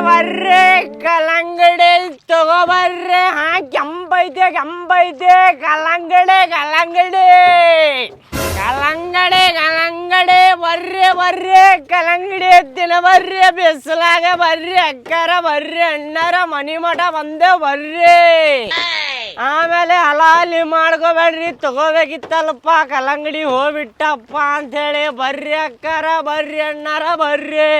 ಬರ್ರಿ ಕಲ್ಲಂಗಡಿ ತಗೋಬರ್ರಿ ಹಾ ಕೆಂಪೈತೆ ಕೆಂಪೈತೆ ಕಲ್ಲಂಗಡಿ ಕಲ್ಲಂಗಡಿ ಕಲ್ಲಂಗಡಿ ಕಲ್ಲಂಗಡಿ ಬರ್ರಿ ಬರ್ರಿ ಕಲ್ಲಂಗಡಿ ಎತ್ತಿನ ಬರ್ರಿ ಬಿಸಿಲಾಗ ಬರ್ರಿ ಅಕ್ಕರ ಬರ್ರಿ ಅಣ್ಣರ ಮನಿ ಮಠ ಬಂದೆ ಬರ್ರಿ ಆಮೇಲೆ ಹಲಾಲಿ ಮಾಡ್ಕೋಬೇಡ್ರಿ ತಗೋಬೇಕಿತ್ತಲ್ಪ ಕಲ್ಲಂಗಡಿ ಹೋಗ್ಬಿಟ್ಟಪ್ಪ ಅಂತೇಳಿ ಬರ್ರಿ ಅಕ್ಕರ ಬರ್ರಿ ಅಣ್ಣರ ಬರ್ರಿ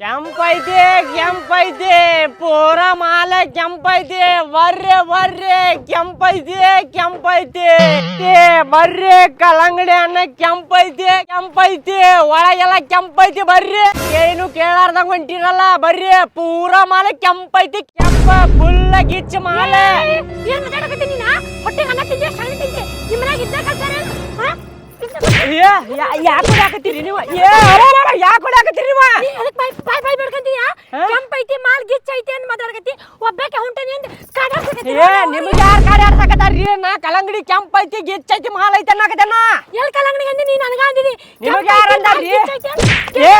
ಕೆಂಪೈತೆ ಕೆಂಪೈತೆ ಪೂರ ಮಾಲೆ ಕೆಂಪೈತೆ ಬರ್ರೆ ಬರ್ರೆ ಕೆಂಪೈತೆ ಕೆಂಪೈತೆ ಬರ್ರೆ, ಕಲ್ಲಂಗಡಿ ಅನ್ನ ಕೆಂಪೈತೆ ಕೆಂಪೈತೆ ಒಳಗೆಲ್ಲ ಕೆಂಪೈತೆ ಬರ್ರಿ. ಏನು ಕೇಳಾರ್ದಂಗ ಹೊಂಟಿರಲ್ಲ, ಬರ್ರಿ, ಪೂರ ಮಾಲೆ ಕೆಂಪೈತಿ ಕೆಂಪ, ಫುಲ್ಲ ಗಿಚ್ಚ ಮಾಲೆ. ಏನ್ ಮಾತಾಡಕತ್ತಿ ನೀನ ಹೊಟ್ಟೆಗೆ ಅನ್ನ ತಿಂದೆ ಸಣ್ಣ ತಿಂದೆ ನಿಮ್ಮನಾಗ ಇದ್ದ ಕಲ್ತಾರ ಯಾಕೆ ಹೊಡ್ಯಾಕತ್ತೀರಿ ನೀವು? ಏ ಯಾಕೆ ಹೊಡ್ಯಾಕತ್ತೀರಿ ನೀವು? ಅದಕ್ಕೆ ಬಾಯ್ ಬಾಯ್ ಬಾಯ್ ಬಿಡ್ಕಂತೀಯ? ಕೆಂಪ್ ಐತಿ ಮಾಲ್ ಗಿಚ್ಚ ಐತಿ ಅಂತ ಮಾತಾಡಕತ್ತಿ. ಒಬ್ಬಾಕೆ ಹೊಂಟನಿ ಅಂತ ಕಾಡಾಡ್ಸಕತ್ತಿ ಏ ನಿಮ್ಗೆ ಯಾರು ಗಾಡಿ ಆಡ್ಸಕತ್ತಾರ್ರಿ ನಾ ಕಲ್ಲಂಗಡಿ ಕೆಂಪ್ ಐತಿ ಗಿಚ್ಚ ಐತಿ ಮಾಲ್ ಐತಿ ಅನ್ನಕತ್ತೇನ ಎಲ್ಲಿ ಕಲ್ಲಂಗಡಿ ಅಂದಿ? ನೀ ನನಗೆ ಅಂದಿದಿ? ನಿಮಗೆ ಯಾರು ಅಂದಾರ್ರಿ? ಏ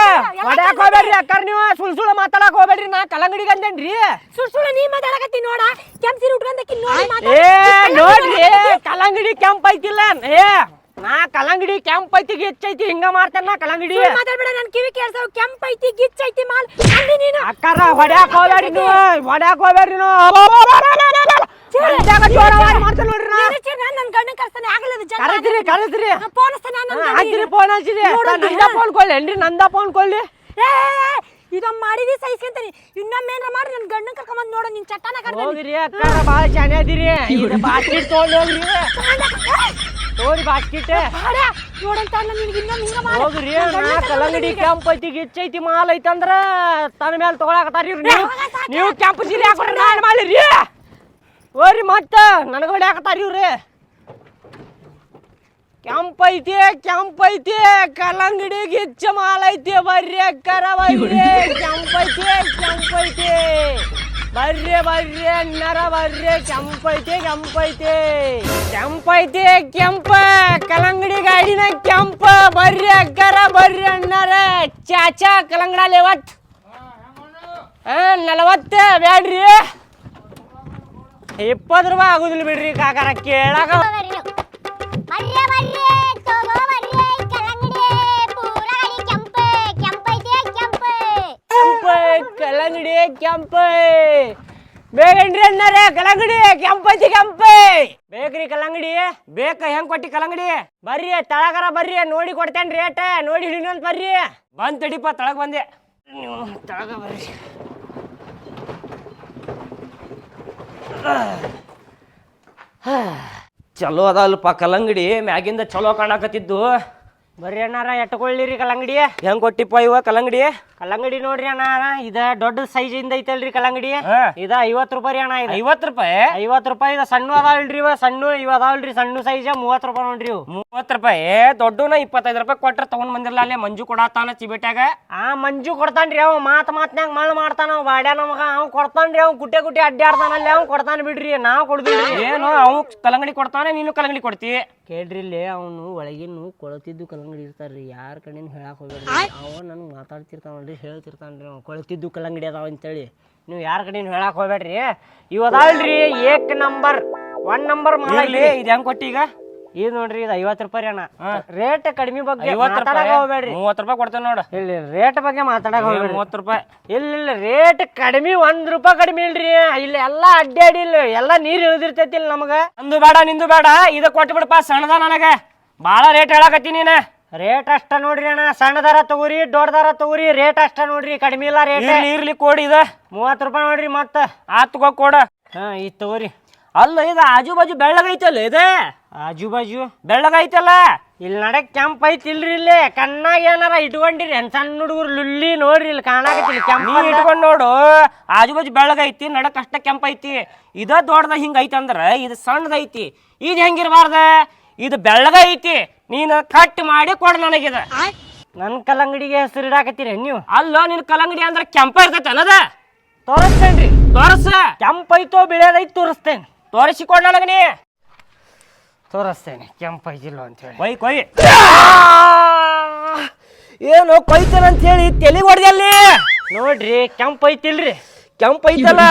ಹೊಡ್ಯಾಕ್ ಹೋಗ್ಬೇಡ್ರಿ ಅಕ್ಕಾರ ನೀವು ಸುಳ್ ಸುಳ್ಳು ಮಾತಾಡಕ್ ಹೋಗ್ಬೇಡ್ರಿ ನಾ ಕಲ್ಲಂಗಡಿಗೆ ಅಂದೇನ್ರಿ? ಸುಳ್ ಸುಳ್ಳು ನೀ ಮಾತಾಡಕತ್ತಿ ನೋಡ ಕೆಂಪ್ ಸೀರೆ ಉಟ್ಕೊಂಡಕ್ಕಿ ನೋಡಿ ಏ ನೋಡ್ರಿ ಕಲ್ಲಂಗಡಿ ಕೆಂಪ್ ಐತಿಲ್ಲ ಏ ನಾ ಕಲ್ಲಂಗಡಿ ಕೆಂಪ್ ಐತಿ ಗಿಚ್ ಐತಿ ಹಿಂಗ ಮಾಡ್ತೇನೆ ನಾ ಕಲ್ಲಂಗಡಿ. ಮಾತಾಡ್ಬೇಡ ನನ್ ಕಿವಿ ಕೇಳ್ಸವ್ ಕೆಂಪ್ ಐತಿ ಗಿಚ್ ಐತಿ ಮಾಲ್. ಅಂದಿ ನೀನು. ಅಕ್ಕರ ಹೊಡ್ಯಾಕ್ ಹೋಗ್ಬೇಡ್ರಿ ನೀವು ಹೊಡ್ಯಾಕ್ ಹೋಗ್ಬೇಡ್ರಿ ನೀವು. ಕರೆದ್ರಿ ಕರೆದ್ರಿ. ಫೋನ್ ಹಚ್ಚಿರಿ. ನಂದ ಫೋನ್ ಕೊಡ್ಲಿ ನಂದ ಫೋನ್ ಕೊಳ್ಳಿ ಇದೊಂದ್ ಮಾಡಿದಿ ಸಹಿಸ್ಕೊಂತೀನಿ ಇನ್ನೊಮ್ಮೆ ಮಾಡಿ ನನ್ ಗಂಡನ್ ಕರ್ಕೊಂಬಂದ್ ನೋಡು ನಿನ್ ಚಟ್ಟಾನ ಕರ್ದ ಹೋಗ್ರಿ ಅಕ್ಕಾರ ಭಾಳ ಇದು ಬಾಸ್ಕೆಟ್ ತೊಗೊಂಡು ಹೋಗ್ರಿ. ತೋರಿ ಬಾಸ್ಕೆಟ್ ನೋಡಂತ ನಿನಗೆ ಇನ್ನೊಮ್ಮೆ ಹಿಂಗ ಮಾಡಿ. ಹೋಗ್ರಿ ನಾ ಕಲ್ಲಂಗಡಿ ಕೆಂಪ್ ಐತಿ ಗಿಚ್ಚ ಐತಿ ಮಾಲ್ ಐತಿ ಅಂದ್ರ ತನ್ನ ಮೇಲೆ ತಗೊಳಕತ್ತಾರಿ ಇವ್ರು. ನೀವು ನೀವು ಕೆಂಪು ಸೀರೆ ಹಾಕೊಂಡ್ರೆ ನಾನು ಮಾಡಿರಿ. ಓರಿ ಮತ್ತೆ ನನಗೆ ಹೊಡ್ಯಾಕತ್ತಾರ ಇವ್ರಿ. ಕೆಂಪ್ ಐತಿ ಕೆಂಪ್ ಐತಿ ಕಲ್ಲಂಗಡಿ ಗಿಚ್ಚ ಮಾಲ್ ಐತಿ ಬರ್ರಿ ಅಕ್ಕರ, ಬರ್ರಿ. ಕೆಂಪ್ ಐತಿ ಕೆಂಪ್ ಐತಿ ಬರ್ರಿ ಬರ್ರಿ ಅಣ್ಣರ, ಬರ್ರಿ. ಕೆಂಪ್ ಐತಿ ಕೆಂಪ್ ಐತಿ ಕೆಂಪ್. ಐತಿ ಕೆಂಪ ಕಲ್ಲಂಗಡಿ ಗಾಡಿನ ಕೆಂಪ. ಬರ್ರಿ ಅಕ್ಕರ, ಬರ್ರಿ ಅಣ್ಣರ. ಚಾಚಾ ಕಲ್ಲಂಗಡ ಲೇವತ್ ಹಾ ನಲವತ್ತ, ಬ್ಯಾಡ್ರಿ. ಇಪ್ಪತ್ತು ರೂಪಾಯಿ ಆಗುದಿಲ್ಲ ಬಿಡ್ರಿ ಕಾಕಾರ, ಕೇಳಾಕ ಬರ್ರೆ ಬರ್ರೆ ತಗೋ ಬರ್ರೆ ಕಲ್ಲಂಗಡಿ ಪೂರ ಗಾಡಿ ಕೆಂಪ ಕೆಂಪೈತೆ ಕೆಂಪ ಕೆಂಪ ಕಲ್ಲಂಗಡಿ ಕೆಂಪ ಬೇಗನ್ರಿ ಅಣ್ಣಾರೆ ಕಲ್ಲಂಗಡಿ ಕೆಂಪೈತಿ ಕೆಂಪ ಬೇಕ್ರಿ ಕಲ್ಲಂಗಡಿ ಬೇಕ ಹೆಂಗ್ ಕೊಟ್ಟಿ ಕಲ್ಲಂಗಡಿ ಬರ್ರಿ ತಳಗರ ಬರ್ರಿ ನೋಡಿ ಕೊಡ್ತೇನ್ ರೇಟ್ ನೋಡಿ ಹಿಡಿನಂತ ಬರ್ರಿ ಬಂದ್ ತಡಿಪ ತಳಗ್ ಬಂದೆ ನೀವು ತಳಗ ಬರ್ರಿ ಚಲೋ ಅದಲ್ಪ ಕಲ್ಲಂಗಡಿ ಮ್ಯಾಗಿಂದ ಚಲೋ ಕಾಣಕತ್ತಿದ್ದು. ಬರ್ರಿ ಅಣ್ಣಾರ ಎಟ್ಕೊಳ್ಳಿರಿ ಕಲ್ಲಂಗಡಿ ಹೆಂಗ್ ಕೊಟ್ಟಿಪ್ಪ ಇವ ಕಲ್ಲಂಗಡಿ? ಕಲ್ಲಂಗಡಿ ನೋಡ್ರಿ ಅಣ್ಣ ಇದ ದೊಡ್ಡ ಸೈಜ್ ಇಂದ ಐತಲ್ರಿ ಕಲ್ಲಂಗಡಿ. ಇದ ಐವತ್ ರೂಪಾಯಿ ಅಣ್ಣ ಇದು. ಐವತ್ ರೂಪಾಯಿ? ಐವತ್ ರೂಪಾಯಿ ಇದ ಸಣ್ಣ ಅದಾವಲ್ರಿ ಇವ ಸಣ್ಣ ಇವ ಅದಾವಲ್ರಿ ಸಣ್ಣ ಸೈಜ್ ಮೂವತ್ ರೂಪಾಯಿ ನೋಡ್ರಿ ಇವು. ಮೂವತ್ ರೂಪಾಯಿ? ದೊಡ್ಡನ ಇಪ್ಪತ್ತೈದು ರೂಪಾಯಿ ಕೊಟ್ರ ತಗೊಂಡ್ ಬಂದಿರಲ್ಲ ಅಲ್ಲೇ ಮಂಜು ಕೊಡತಾನ ಚಿಬೇಟ್ಯಾಗ? ಆ ಮಂಜು ಕೊಡ್ತಾನ್ರಿ ಅವ್ ಮಾತ್ ಮಾತ್ನ್ಯಾಗ ಮಳ್ ಮಾಡ್ತಾನ ಅವ ಬಾಡ್ಯ ನಮಗ ಅವ್ ಕೊಡ್ತಾನ್ರಿ ಅವ್ ಗುಟ್ಟೆ ಗುಟ್ಟೆ ಅಡ್ಡಾಡ್ತಾನಲ್ಲಿ ಅವ್ ಕೊಡ್ತಾನ ಬಿಡ್ರಿ ನಾವ್ ಕೊಡ್ದಿಲ್ರಿ ಏನು ಅವ್ ಕಲ್ಲಂಗಡಿ ಕೊಡ್ತಾನೆ ನೀನು ಕಲ್ಲಂಗಡಿ ಕೊಡ್ತಿ? ಕೇಳ್ರಿ ಇಲ್ಲಿ ಅವನು ಒಳಗಿನ್ನು ಕೊಳತಿದ್ದು ಕಲ್ಲಂಗಡಿ ಇರ್ತಾರ್ರಿ. ಯಾರ ಕಡೆನೂ ಹೇಳಕ್ ಹೋಗ್ಬೇಡ್ರಿ. ಅವ ನನ್ಗೆ ಮಾತಾಡ್ತಿರ್ತಾವಲ್ರಿ ಹೇಳ್ತಿರ್ತಾನ್ರಿ ಅವ್ನು. ಕೊಳತಿದ್ದು ಕಲ್ಲಂಗಡಿ ಅದಾವ ಅಂತೇಳಿ. ನೀವು ಯಾರ ಕಡೆನೂ ಹೇಳಕ್ ಹೋಗ್ಬೇಡ್ರಿ. ಇವ್ ಅದಾವಲ್ರಿ ಏಕ್ ನಂಬರ್. ಒನ್ ನಂಬರ್ ಮಾಡಿ ಇದು ಹೆಂಗ್ ಕೊಟ್ಟಿ ಈಗ? ಇದು ನೋಡ್ರಿ ಇದು ಐವತ್ತು ರೂಪಾಯಿ ಅಣ್ಣ. ರೇಟ್ ಕಡಿಮೆ ಬಗ್ಗೆ ಮಾತಾಡಕ್ ಹೋಗ್ಬೇಡ್ರಿ. ಮೂವತ್ತು ರೂಪಾಯಿ ಕೊಡ್ತೇನೆ ನೋಡು. ಇಲ್ಲಿ ರೇಟ್ ಬಗ್ಗೆ ಮಾತಾಡಕ್ ಹೋಗ್ಬೇಡ್ರಿ. ಮೂವತ್ತು ರೂಪಾಯಿ. ಇಲ್ಲ ಇಲ್ಲ ರೇಟ್ ಕಡಿಮೆ ಒಂದ್ ರೂಪಾಯಿ ಕಡಿಮೆ ಇಲ್ರಿ. ಇಲ್ಲಿ ಎಲ್ಲಾ ಅಡ್ಡಾಡಿ ಇಲ್ಲ. ಎಲ್ಲಾ ನೀರ್ ಇಳಿದಿರ್ತೈತಿ ಇಲ್ಲಿ ನಮಗ. ನಂದು ಬೇಡ ನಿಂದು ಬೇಡ. ಇದು ಕೊಟ್ಟು ಬಿಡಪ್ಪ ಸಣ್ಣದ ನನಗೆ. ಭಾಳ ರೇಟ್ ಹೇಳಕತ್ತಿ ನೀನ. ರೇಟ್ ಅಷ್ಟ ನೋಡ್ರಿ ಅಣ್ಣ. ಸಣ್ಣದಾರ ತಗೋರಿ ದೊಡ್ಡದಾರ ತಗೋರಿ ರೇಟ್ ಅಷ್ಟ ನೋಡ್ರಿ. ಕಡಿಮೆ ಇಲ್ಲ ರೇಟ್. ಇರ್ಲಿ ಕೊಡಿ ಇದ. ಮೂವತ್ತು ರೂಪಾಯಿ ನೋಡ್ರಿ ಮತ್ತ. ಆತ್ ತಗೋ ಕೊಡ. ಹಾ ಈ ತಗೋರಿ. ಅಲ್ಲ ಇದು ಆಜು ಬಾಜು ಬೆಳ್ಳಗೈತಲ್ಲ ಇದೆ? ಆಜು ಬಾಜು ಬೆಳ್ಳಗೈತಲ್ಲ? ಇಲ್ಲಿ ನಡಕ್ ಕೆಂಪ್ ಐತಿ ಇಲ್ರಿ ಇಲ್ಲಿ. ಕಣ್ಣಾಗ ಏನಾರ ಇಟ್ಕೊಂಡಿರಿ ಏನ್ ಸಣ್ಣ ಹುಡುಗರು ಲುಲ್ಲಿ ನೋಡ್ರಿ ಇಲ್ಲಿ ಕಾಣಾಕತ್ತಿಲ್ಲ ಕೆಂಪ್ ಇಟ್ಕೊಂಡ್ ನೋಡು. ಆಜು ಬಾಜು ಬೆಳ್ಳಗೈತಿ ನಡಕ್ ಅಷ್ಟ ಐತಿ. ಇದ ದೊಡ್ಡದ ಹಿಂಗ ಐತಿ ಅಂದ್ರ ಇದು ಸಣ್ಣದೈತಿ ಇದು ಹೆಂಗಿರ್ಬಾರ್ದ? ಇದು ಬೆಳ್ಳಗೈತಿ ನೀನು ಕಟ್ ಮಾಡಿ ಕೊಡ್ ನನಗಿದ. ನನ್ನ ಕಲ್ಲಂಗಡಿಗೆ ಹೆಸರು ಇಡಾಕತ್ತೀರಿ ನೀವು? ಅಲ್ಲ ನಿನ್ ಕಲ್ಲಂಗಡಿ ಅಂದ್ರೆ ಕೆಂಪ ಇರ್ತೈತೆ ಅನ್ನದ? ತೋರಿಸ್ತೇನ್ರಿ. ತೋರಿಸ. ಕೆಂಪ ಐತೋ ಬಿಳಿಯದೈತ್ ತೋರಿಸ್ತೇನೆ. ತೋರಿಸಿ ನನಗೆ ನೀ? ತೋರಿಸ್ತೇನೆ ಕೆಂಪ್ ಐತಿಲ್ಲ ಅಂತ ಹೇಳಿ ಕೊಯ್. ಕೊಯ್ ಏನು ಕೊಯ್ತಾನ ಅಂತ ಹೇಳಿ ತೆಲಿ ಹೊಡೆದಲ್ಲಿ ನೋಡ್ರಿ ಕೆಂಪ್ ಐತಿಲ್ರಿ ಕೆಂಪ್ ಐತಲ್ಲ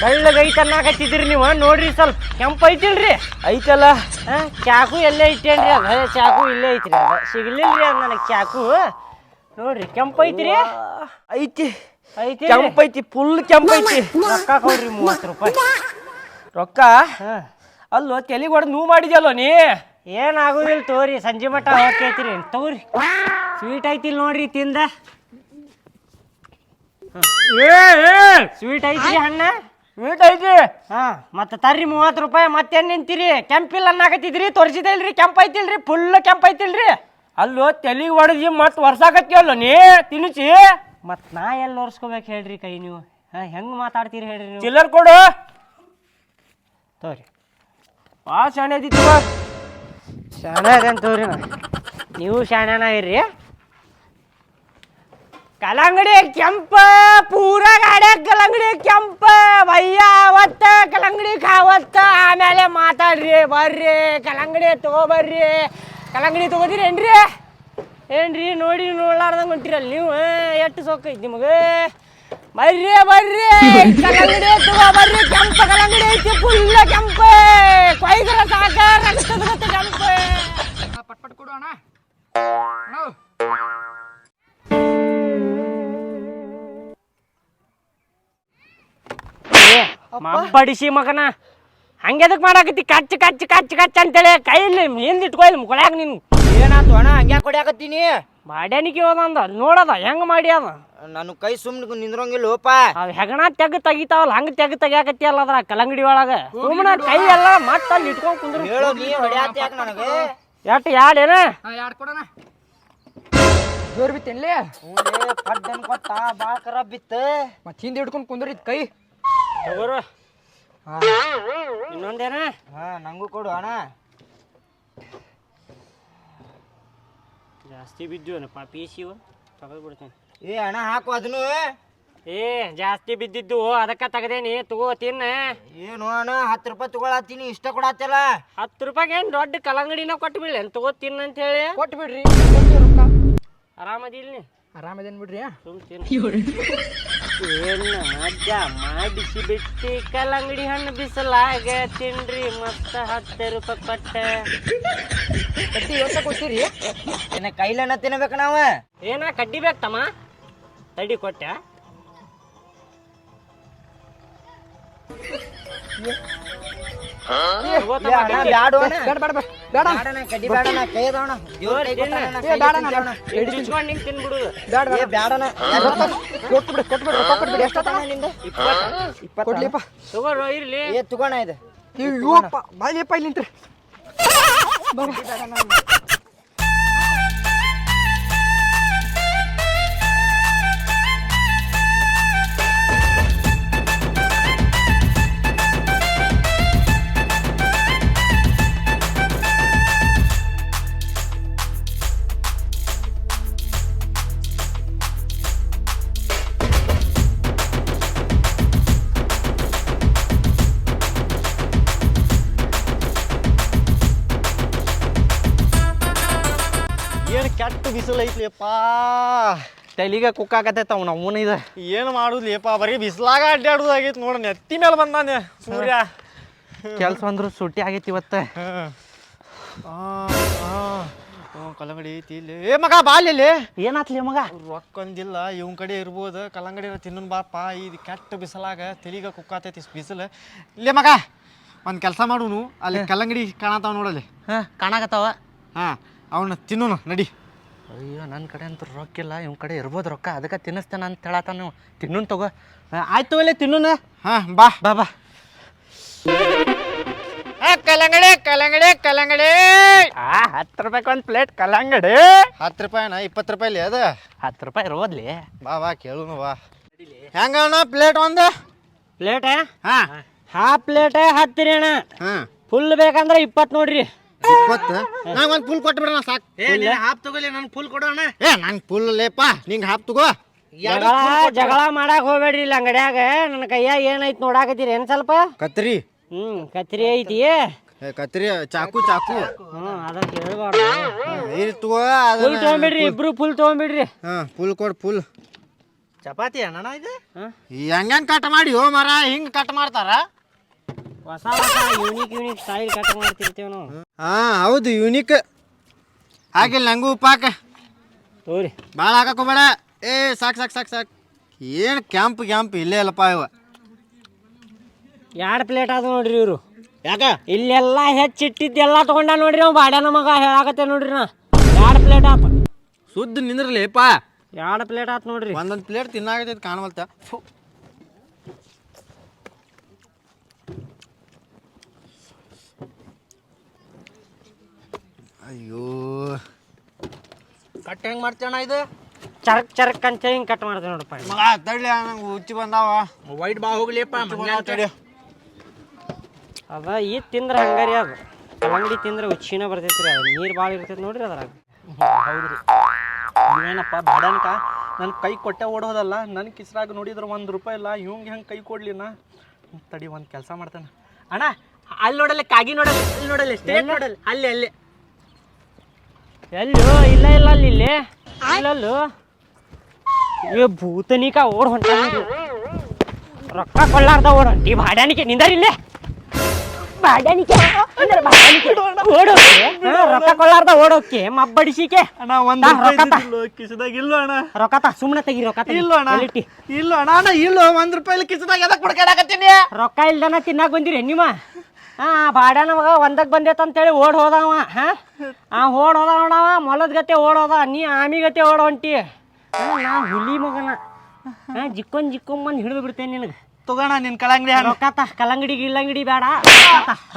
ಬೆಳ್ಳಗೈತ ಅನ್ನಕತ್ತಿದ್ರಿ ನೀವು ನೋಡ್ರಿ ಸ್ವಲ್ಪ ಕೆಂಪ್ ಐತಿಲ್ರಿ ಐತಲ್ಲ? ಆ, ಚಾಕು ಎಲ್ಲೇ ಐತೇನ್ರಿ ಅದ? ಚಾಕು ಇಲ್ಲೇ ಐತ್ರಿ ಅದ. ಸಿಗ್ಲಿಲ್ರಿ ಅದ್ ನನಗೆ ಚಾಕು. ನೋಡ್ರಿ ಕೆಂಪ್ ಐತ್ರಿ ಐತಿ. ಐತಿ ಕೆಂಪ್ ಐತಿ ಫುಲ್ ಕೆಂಪ್ ಐತಿ ರೊಕ್ಕ ಕೊಡ್ರಿ ಮೂವತ್ತು ರೂಪಾಯಿ. ರೊಕ್ಕ? ಹಾ. ಅಲ್ಲೋ ತಲೆಗೆ ಹೊಡೆದು ನೀವು ಮಾಡಿದ್ಯಲ್ಲೋ ನೀ? ಏನಾಗೋದಿಲ್ಲ ತೋರಿ ಸಂಜೆ ಮಟ್ಟ ಹೋಗ್ತೈತ್ರಿ. ತಗೋರಿ ಸ್ವೀಟ್ ಐತಿಲ್ ನೋಡ್ರಿ ತಿಂದ. ಸ್ವೀಟ್ ಐತಿ ಹಣ್ಣ ಸ್ವೀಟ್ ಐತಿ? ಹಾ ಮತ್ತೆ ತರ್ರಿ ಮೂವತ್ತು ರೂಪಾಯಿ ಮತ್ತೇನ್ ನಿಂತೀರಿ? ಕೆಂಪಿಲ್ಲ ಅನ್ನಕತ್ತಿದ್ರಿ ತೋರಿಸಿದಲ್ರಿ ಕೆಂಪ್ ಐತಿಲ್ರಿ ಫುಲ್ ಕೆಂಪ್ ಐತಿಲ್ರಿ. ಅಲ್ಲೋ ತಲೆಗೆ ಹೊಡೆದು ಮತ್ತೆ ವರ್ಷಾಕತ್ತಿಯಲ್ಲೋ ನೀ? ತಿನ್ನಿಸಿ ಮತ್ತೆ ನಾ ಎಲ್ಲಿ ಒರ್ಸ್ಕೋಬೇಕು ಹೇಳ್ರಿ ಕೈ ನೀವು? ಹಾ ಹೆಂಗ್ ಮಾತಾಡ್ತೀರಿ ಹೇಳ್ರಿ ನೀವು? ಚಿಲ್ಲರ್ ಕೊಡು. ತೋರಿ. ಭಾಳ ಶಾಣೆ ಅದಿತ್ತು ಶಾಣೆ ಅದೇನ್ ತೋರಿ ನೀವು ಶಾಣೆನ ಇರ್ರಿ. ಕಲಂಗಡಿ ಕೆಂಪ, ಪೂರ ಗಾಡಿ ಕಲಂಗಡಿ ಕೆಂಪ ವಯ್ಯ ಅವತ್ತ ಕಲಂಗಡಿ ಕಾವತ್ತ, ಆಮೇಲೆ ಮಾತಾಡ್ರಿ, ಬರ್ರಿ ಕಲಂಗಡಿ ತಗೋಬರ್ರಿ ಕಲಂಗಡಿ ತಗೋದಿರೇನ್ರಿ ಏನ್ರಿ? ನೋಡಿ ನೋಡ್ಲಾರ್ದಂಗ ಹೊಂಟಿರಲ್ಲ ನೀವು ಎಷ್ಟು ಸೊಕ್ಕೈತಿ ನಿಮಗೆ? ಬರ್ರಿ ಬರ್ರಿ. ಕಲ್ಲಂಗಡಿ ತಗೋ ಬರ್ರಿ. ಕೆಂಪ ಕಲ್ಲಂಗಡಿ ಐತಿ ಫುಲ್ಲ ಕೆಂಪ. ಕೊಯ್ದ್ರ ಸಾಕ ರಕ್ತದ ಕೆಂಪ. ಪಟ್ ಪಟ್ ಕೊಡು ಅಣ್ಣ. ಬಡಿಸಿ ಮಗನ. ಹಂಗೆದಕ್ ಮಾಡಾಕತ್ತಿ? ಕಚ್ಚ ಕಚ್ಚ ಕಚ್ಚ ಕಚ್ಚ ಅಂತೇಳಿ ಕೈಲಿ ಹಿಂದಿಟ್ಕೊಯ್ಲಿ ಮುಕೊಳ್ಯಾಕ ನೀನು. ಏನಾತು ಅಣ್ಣ? ಹಂಗ್ಯಾಕ್ ಕೊಡ್ಯಾಕತ್ತೀನಿ ಮಾಡ್ಯಾನಿಕೆ ಹೋದಂದ ನೋಡದ ಹೆಂಗ್ ಮಾಡ್ಯಾದ ನಾನು ಕೈ ಸುಮ್ಮನೆ ನಿಂದ್ರಂಗಿಲ್ಲೋಪ ಅವ್ ಹೆಗಣ ತೆಗ್ ತೆಗಿತಾವಲ್ಲ ಹಂಗ ತೆಗ್ ತೆಗ್ಯಾಕತ್ತಿ ಅಲ್ಲ ಅದ್ರ ಕಲಂಗಡಿ ಒಳಗ ಸುಮ್ಮನೆ ಕೈ ಎಲ್ಲ ಮತ್ತ ಅಲ್ಲಿ ಇಟ್ಕೊಂಡ್ ಕುಂದ್ರ. ಹೇಳೋ ನೀ ಹೊಡ್ಯಾತ ಯಾಕೆ ನನಗೆ? ಎಟ್ ಯಾಡೇನ ಎರಡು ಕೊಡೋಣ? ಜೋರ್ ಬಿತ್ತೇನ್ಲಿ ಪಡ್ ಭಾಳ ಖರಾಬ್ ಬಿತ್ತ. ಮತ್ತೆ ಹಿಂದೆ ಹಿಡ್ಕೊಂಡು ಕುಂದ್ರಿತ್ ಕೈ. ತಗೋರು. ಇನ್ನೊಂದೇನ ಹಾ ನಂಗೂ ಕೊಡು ಅಣ್ಣ. ಜಾಸ್ತಿ ಬಿದ್ದು ಸಿ ತಗೊಳ್ಬಿಡ್ತೇನೆ ಏ ಹಣ ಹಾಕು ಅದನ್ನು. ಏ ಜಾಸ್ತಿ ಬಿದ್ದಿದ್ದು ಅದಕ್ಕೆ ತೆಗ್ದೇನಿ ತಗೋ ತಿನ್ನ. ಏನು ಅಣ್ಣ ಹತ್ತು ರೂಪಾಯಿ ತಗೊಳತ್ತೀನಿ ಇಷ್ಟ ಕೊಡತ್ತಲ್ಲ. ಹತ್ತು ರೂಪಾಯಿಗೆ ಏನು ದೊಡ್ಡ ಕಲಂಗಡಿನ ಕೊಟ್ಟು ಬಿಡ್ಲಿ ತಗೋ ತಿನ್ನ ಅಂತ ಹೇಳಿ. ಕೊಟ್ಟು ಬಿಡ್ರಿ ಆರಾಮದಿಲ್ಲ ಆರಾಮದೇನ್ ಬಿಡ್ರಿ? ಏನು ಅಜ್ಜ ಮಾಡಿಸಿ ಬಿಟ್ಟಿ ಕಲ್ಲಂಗಡಿ ಹಣ್ಣು ಬಿಸಲಾಗ ತಿನ್ರಿ ಮತ್ತ ಹತ್ತು ರೂಪಾಯಿ ಕೊಟ್ಟ. ಕಟ್ಟಿ ಯೋಚನೆ ಕೊಡ್ತೀರಿ? ಏನ ಕೈಲನ ತಿನ್ನಬೇಕು ನಾವ? ಏನ ಕಡ್ಡಿ ಬೇಕು ತಮ್ಮ? ತಡಿ ಕೊಟ್ಟ. ತಗೋಣ ಇದು. ಬಾಯ್ಲಿಪ್ಪ ಇಲ್ಲಿ ನಿಂತ್ರಿ. ಬಿಸಿಲು ಐತ್ಲಿಯಪ್ಪ. ತಲೆಗೆ ಕುಕ್ಕಾಕತ್ತೈತ ಅವ್ನ ಅವನ ಇದು. ಏನು ಮಾಡುದ್ಲಿಯಪ್ಪ ಬರೀ ಬಿಸಿಲಾಗ ಅಡ್ಡಾಡುದು ಆಗೈತಿ ನೋಡ ನೆತ್ತಿ ಮೇಲೆ ಬಂದಾನೆ ಸೂರ್ಯ. ಕೆಲ್ಸ ಅಂದ್ರು ಸುಟ್ಟಿ ಆಗೈತಿ ಇವತ್ತ. ಕಲ್ಲಂಗಡಿ ಐತಿ ಇಲ್ಲಿ. ಏ ಮಗ ಬಾಲ್ ಇಲ್ಲಿ. ಏನಾತ್ಲಿ ಮಗ? ರೊಕ್ಕ ಒಂದಿಲ್ಲ ಇವನ್ ಕಡೆ ಇರ್ಬೋದು. ಕಲ್ಲಂಗಡಿ ತಿನ್ನನ್ ಬಾಪ ಇದು ಕೆಟ್ಟ ಬಿಸಿಲಾಗ ತಲಿಗ ಕುಕ್ಕಾತೈತಿ ಬಿಸಿಲು. ಇಲ್ಲೇ ಮಗ ಒಂದು ಕೆಲಸ ಮಾಡುನು. ಅಲ್ಲಿ ಕಲ್ಲಂಗಡಿ ಕಾಣತಾವ ನೋಡಲ್ಲಿ ಹಾ ಕಾಣಾಕತ್ತಾವ. ಹಾಂ ಅವನ್ನ ತಿನ್ನು ನಡಿ. ಅಯ್ಯೋ ನನ್ನ ಕಡೆ ಅಂತೂ ರೊಕ್ಕಿಲ್ಲ ಇವ್ ಕಡೆ ಇರ್ಬೋದು ರೊಕ್ಕ ಅದಕ್ಕೆ ತಿನ್ನಿಸ್ತೇನೆ ಅಂತ ಹೇಳತ್ತ ನೀವು ತಿನ್ನೂನ್ ತಗೋ. ಆಯ್ತು ಒಲೆ ತಿನ್ನೂನ. ಹಾಂ ಬಾ. ಬಾ ಬಾ. ಕಲಂಗಡಿ ಕಲಂಗಡಿ ಕಲ್ಲಂಗಡಿ ಆ ಹತ್ತು ರೂಪಾಯಿ ಒಂದು ಪ್ಲೇಟ್ ಕಲಂಗಡಿ ಹತ್ತು ರೂಪಾಯಿನ ಇಪ್ಪತ್ತು ರೂಪಾಯಿ ಅದ? ಹತ್ತು ರೂಪಾಯಿ ಇರ್ಬೋದ್ಲಿ ಬಾ ಬಾ ಕೇಳುನು ಬಾ. ಹೆಂಗ ಪ್ಲೇಟ್ ಒಂದು? ಪ್ಲೇಟ್? ಹಾ. ಹಾಫ್ ಪ್ಲೇಟ್ ಹತ್ತಿರಿ ಅಣ್ಣ. ಹಾ. ಫುಲ್ ಬೇಕಂದ್ರೆ ಇಪ್ಪತ್ತು ನೋಡ್ರಿ. ಇಪ್ಪತ್ತು ನಂಗೆ ಒಂದು ಫುಲ್ ಕೊಟ್ಟು ಬಿಡೋಣ ಸಾಕು. ಹಾಫ್ ತಗೋಲಿ ನನ್ ಫುಲ್ ಕೊಡೋಣ. ಏ ನಂಗೆ ಫುಲ್ ಲೇಪ ನಿಂಗೆ ಹಾಪ್ ತಗೋ. ಜಗಳ ಜಗಳ ಮಾಡಕ್ ಹೋಗ್ಬೇಡ್ರಿ ಇಲ್ಲಿ ಅಂಗಡ್ಯಾಗ. ನನ್ನ ಕೈಯಾಗ ಏನೈತಿ ನೋಡಾಕತ್ತೀರಿ? ಏನ್ ಸ್ವಲ್ಪ? ಕತ್ರಿ. ಹ್ಮ್ ಕತ್ರಿ ಐತಿ. ಏ, ಕತ್ರಿ ಚಾಕು ಚಾಕು. ಹ್ಞೂ ಅದ ತಗೋ ಫುಲ್ ತೊಗೊಂಬಿಡ್ರಿ ಇಬ್ರು ಫುಲ್ ತಗೊಂಬಿಡ್ರಿ. ಹಾ ಫುಲ್ ಕೊಡ್ ಫುಲ್ ಚಪಾತಿ ಅಣ್ಣ ಇದು? ಹೆಂಗ್ ಕಟ್ ಮಾಡಿ ಹೋ ಮರ ಹಿಂಗ್ ಕಟ್ ಮಾಡ್ತಾರ? ಹೊಸ ಹೊಸ ಯೂನಿಕ್ ಯೂನಿಕ್ ಸ್ಟೈಲ್ ಕಟ್ ಮಾಡ್ತಿರ್ತೇವೆ ನಾವು. ಹಾ ಹೌದು ಯೂನಿಕ್ ಹಾಗಿಲ್ಲ ನಂಗೂ ಉಪ್ಪಾಕ. ತೋರಿ. ಭಾಳ ಹಾಕಕ್ ಹೋಗ್ಬೇಡ. ಏ ಸಾಕ್ ಸಾಕ್ ಸಾಕ್ ಸಾಕ್. ಏನು ಕ್ಯಾಂಪ್ ಕ್ಯಾಂಪ್ ಇಲ್ಲೇ ಅಲ್ಲಪ್ಪ ಇವ. ಎರಡು ಪ್ಲೇಟ್ ಆದ ನೋಡ್ರಿ ಇವರು? ಯಾಕ? ಇಲ್ಲೆಲ್ಲ ಹೆಚ್ಚಿಟ್ಟಿದ್ದೆಲ್ಲ ತಗೊಂಡ ನೋಡ್ರಿ ಅವ್ ಬಾಡ್ಯಾನ ಮಗ ಹೇಳಾಕತ್ತೆ ನೋಡ್ರಿ ನಾ. ಎರಡು ಪ್ಲೇಟ್ ಆತ? ಸುದ್ದ ನಿಂದ್ರಲಿಪ್ಪ ಎರಡು ಪ್ಲೇಟ್ ಆತ್ ನೋಡ್ರಿ? ಒಂದೊಂದು ಪ್ಲೇಟ್ ತಿನ್ನಾಗತೈತಿ ಕಾಣವಲ್ತ. ಫು. ಅಯ್ಯೋ. ಕಟ್ ಹೆಂಗ್ ಮಾಡ್ತೀಯಣ್ಣ ಇದು? ಚರಕ್ ಚರಕ್ ಅಂತ ಹಿಂಗೆ ಕಟ್ ಮಾಡ್ತೇವೆ ನೋಡಪ್ಪ ಮಗ ತಡ್ಲಿ ನಂಗೆ ಹುಚ್ಚಿ ಬಂದಾವ. ವೈಟ್ ಬಾ ಹೋಗ್ಲಿಪ್ಪ ತಡಿ. ಅದ ಈ ತಿಂದ್ರೆ ಹಂಗಾರಿ ಅದು. ಕಲ್ಲಂಗಡಿ ತಿಂದ್ರೆ ಉಚ್ಚಿನ ಬರ್ತೈತ್ರಿ ಅದು ನೀರು ಭಾಳ ಇರ್ತೈತಿ ನೋಡ್ರಿ ಅದ್ರಾಗ. ಹೌದ್ರಿ. ಏನಪ್ಪ ಬೇಡನ್ಕ? ನನ್ನ ಕೈ ಕೊಟ್ಟೆ ಓಡೋದಲ್ಲ ನನ್ನ ಕಿಸ್ರಾಗ ನೋಡಿದ್ರೆ ಒಂದು ರೂಪಾಯಿ ಇಲ್ಲ ಇವಂಗೆ ಹೆಂಗೆ ಕೈ ಕೊಡ್ಲಿನ ತಡಿ ಒಂದು ಕೆಲಸ ಮಾಡ್ತಾನೆ. ಅಣ್ಣ ಅಲ್ಲಿ ನೋಡಲ್ಲ ಕಾಗಿ ನೋಡಲ್ಲ ಅಲ್ಲಿ ನೋಡಲ್ಲ ಸ್ಟೇಟ್ ನೋಡಲ್ಲ. ಅಲ್ಲಿ ಅಲ್ಲಿ. ಎಲ್ಲೋ ಇಲ್ಲ ಇಲ್ಲ ಅಲ್ಲಿ ಇಲ್ಲಿ. ಇಲ್ಲಲ್ಲೋ ಏ ಭೂತನಿಕ ಓಡ್ ಹೊಂಟ ರೊಕ್ಕ ಕೊಳ್ಳಾರ್ದ ಓಡ್. ಹೊಂಟಿ ನಿಂದರಿ ನಿಂದರಿಲ್ಲೇ ಭಾಡ್ಯಾನಿಕೆ ಅಂದ್ರೆ ಓಡೋಕೆ ರೊಕ್ಕ ಕೊಳ್ಳಾರ್ದ ಓಡೋಕೆ ಮಬ್ಬಡಿಸಿಕೆ. ಅಣ್ಣ ಒಂದು ರೊಕ್ಕ ತಾ. ಕಿಸದಾಗ ಇಲ್ಲ ಅಣ್ಣ? ರೊಕ್ಕ ತಾ ಸುಮ್ಮನೆ ತೆಗಿ ರೊಕ್ಕ. ಇಲ್ಲ ಅಣ್ಣ? ಎಲ್ಲಿಟ್ಟಿ? ಇಲ್ಲ ಅಣ್ಣ? ಅಣ್ಣ ಇಲ್ಲ ಒಂದು ರೂಪಾಯಿ ಕಿಸದಾಗ ಎದಕ್ಕೆ ಹುಡ್ಕಾಡಕತ್ತೀನಿ ರೊಕ್ಕ ಇಲ್ದನ ತಿನ್ನಾಕ ಬಂದಿರಿ ನಿಮ್ಮ? ಹಾ ಬಾಡ್ಯಾನ ಮಗ ಒಂದಕ್ಕೆ ಬಂದೈತೆ ಅಂತೇಳಿ ಓಡ್ ಹೋದವ ಹಾ? ಆ ಓಡ್ ಹೋದ ನೋಡವ ಮೊಲದ ಗತೆ ಓಡ್ ಹೋದ ನೀ ಆಮಿ ಗತೆ ಓಡ್ ಹೊಂಟಿ. ನಾ ಹುಲಿ ಮಗನ. ಹಾ ಜಿಕ್ಕೊಂಡ್ ಜಿಕ್ಕೊಂಡ್ ಬಂದು ಹಿಡಿದು ಬಿಡ್ತೇನೆ ನಿನಗೆ. ತಗೋಣ ನಿನ್ ಕಳಂಗಡಿ ರೊಕ್ಕತ ರೊಕ್ಕ ಕಲಂಗಡಿ ಇಲ್ಲಂಗಡಿ ಗಿಲ್ಲಂಗಡಿ ಬೇಡ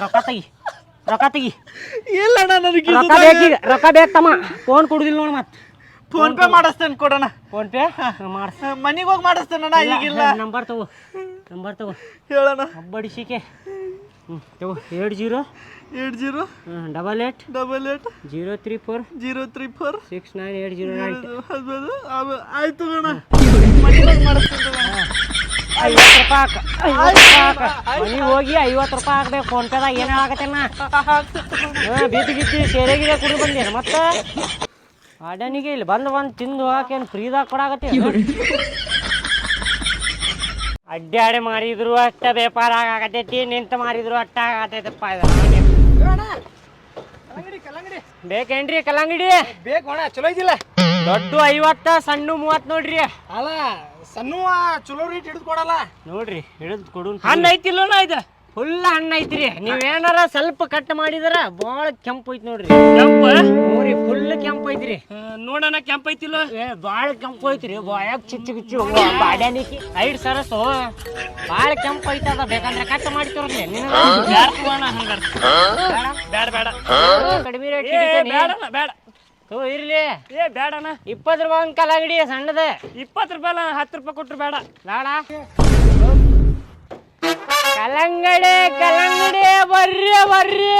ರೊಕ್ಕ ತೆಗಿ ರೊಕ್ಕ ತೆಗಿ. ಇಲ್ಲ ಅಣ್ಣ ನನಗೆ ರೊಕ್ಕ ಬೇಕೀಗ ರೊಕ್ಕ ಬೇಕು ತಮ್ಮ ಫೋನ್ ಕೊಡುದಿಲ್ಲ ನೋಡಿ ಮತ್ತೆ ಫೋನ್ ಪೇ ಮಾಡಿಸ್ತೇನೆ ಕೊಡೋಣ. PhonePe? ಮಾಡಿಸ್. ಮನಿಗೆ ಹೋಗಿ ಮಾಡಿಸ್ತೇನಣ್ಣ ಈಗಿಲ್ಲ. ನಂಬರ್ ತಗೋ ನಂಬರ್ ತಗೋ. ಹೇಳೋಣ ತಗೋ eight zero? Eight zero? Double eight double eight zero three four? Zero three four? Six nine eight zero nine ಆಯ್ತು ಮನಿಗೆ ಹೋಗಿ ಮಾಡಿಸ್ತೇನೆ ಐವತ್ತು ರೂಪಾಯಿ ಹಾಕ. ಮನೆಗೆ ಹೋಗಿ ಐವತ್ತು ರೂಪಾಯಿ ಹಾಕ್ಬೇಕು. ಫೋನ್ ಪೇದಾಗ ಏನು ಹೇಳಾಕತ್ತೇನ ಹಾಂ ಬಿದ್ದು ಸೇರೆ ಗಿರೆ ಕುಡಿ ಬಂದೇನು? ಮತ್ತೆ? ಅಡನಿಗೆ ಇಲ್ಲಿ ಬಂದು ಬಂದು ತಿಂದು ಹಾಕೇನು? ಫ್ರೀದಾಗ ಕೊಡಾಕತ್ತಿ ಅಡ್ಡಾಡಿ ಮಾರಿದ್ರು ಅಷ್ಟ ವ್ಯಾಪಾರ ಆಗತೈತಿ ನಿಂತ ಮಾರಿದ್ರು ಅಷ್ಟ ಆಗತೈತಪ್ಪ ಇದು. ಬೇಕೇನ್ರಿ ಕಲ್ಲಂಗಡಿ? ಬೇಕು ಅಣ್ಣ ಚಲೋ ಇದಿಲ್ಲ ದೊಡ್ಡ ಐವತ್ತ ಸಣ್ಣ ಮೂವತ್ ನೋಡ್ರಿ. ಅಲ್ಲ ಸಣ್ಣ ಚಲೋ ರೇಟ್ ಹಿಡಿದು ಕೊಡಲ್ಲ? ನೋಡ್ರಿ ಹಿಡಿದು ಕೊಡು. ಹಣ್ಣು ಐತಿಲ್ಲೋಣ ಇದು? ಫುಲ್ ಹಣ್ಣು ಐತ್ರಿ. ನೀವೇನಾರ ಸ್ವಲ್ಪ ಕಟ್ ಮಾಡಿದ್ರ ಭಾಳ ಕೆಂಪು ಐತಿ ನೋಡ್ರಿ. ಕೆಂಪ? ನೋಡ್ರಿ ಫುಲ್ ಕೆಂಪ್ ಐತ್ರಿ. ನೋಡೋಣ ಕೆಂಪ್ ಐತಿಲ್ಲ? ಏ ಭಾಳ ಕೆಂಪು ಐತ್ರಿ ಬಾಯಾಗ ಚಿಚ್ಚು ಕಿಚ್ಚು ಬಾಡ್ಯಾನಿಕಿ. ಐಡ್ ಸರಸು. ಬಾಳ ಕೆಂಪ್ ಐತದ ಬೇಕಂದ್ರೆ ಕಟ್ ಮಾಡಿ ತೋರ್ಲಿ ಬೇಡ. ಬೇಡ ಕಡಿಮೆ ರೇಟ್ ಬೇಡ ತೋ ಇರ್ಲಿ. ಏ ಬೇಡಣ ಇಪ್ಪತ್ತು ರೂಪಾಯಿ ಒಂದು ಕಲ್ಲಂಗಡಿ ಸಣ್ಣದ. ಇಪ್ಪತ್ತು ರೂಪಾಯಿ ಹತ್ತು ರೂಪಾಯಿ ಕೊಟ್ರು ಬೇಡ. ಬೇಡ. ಕಲ್ಲಂಗಡಿ ಕಲ್ಲಂಗಡಿ ಬರ್ರಿ ಬರ್ರಿ.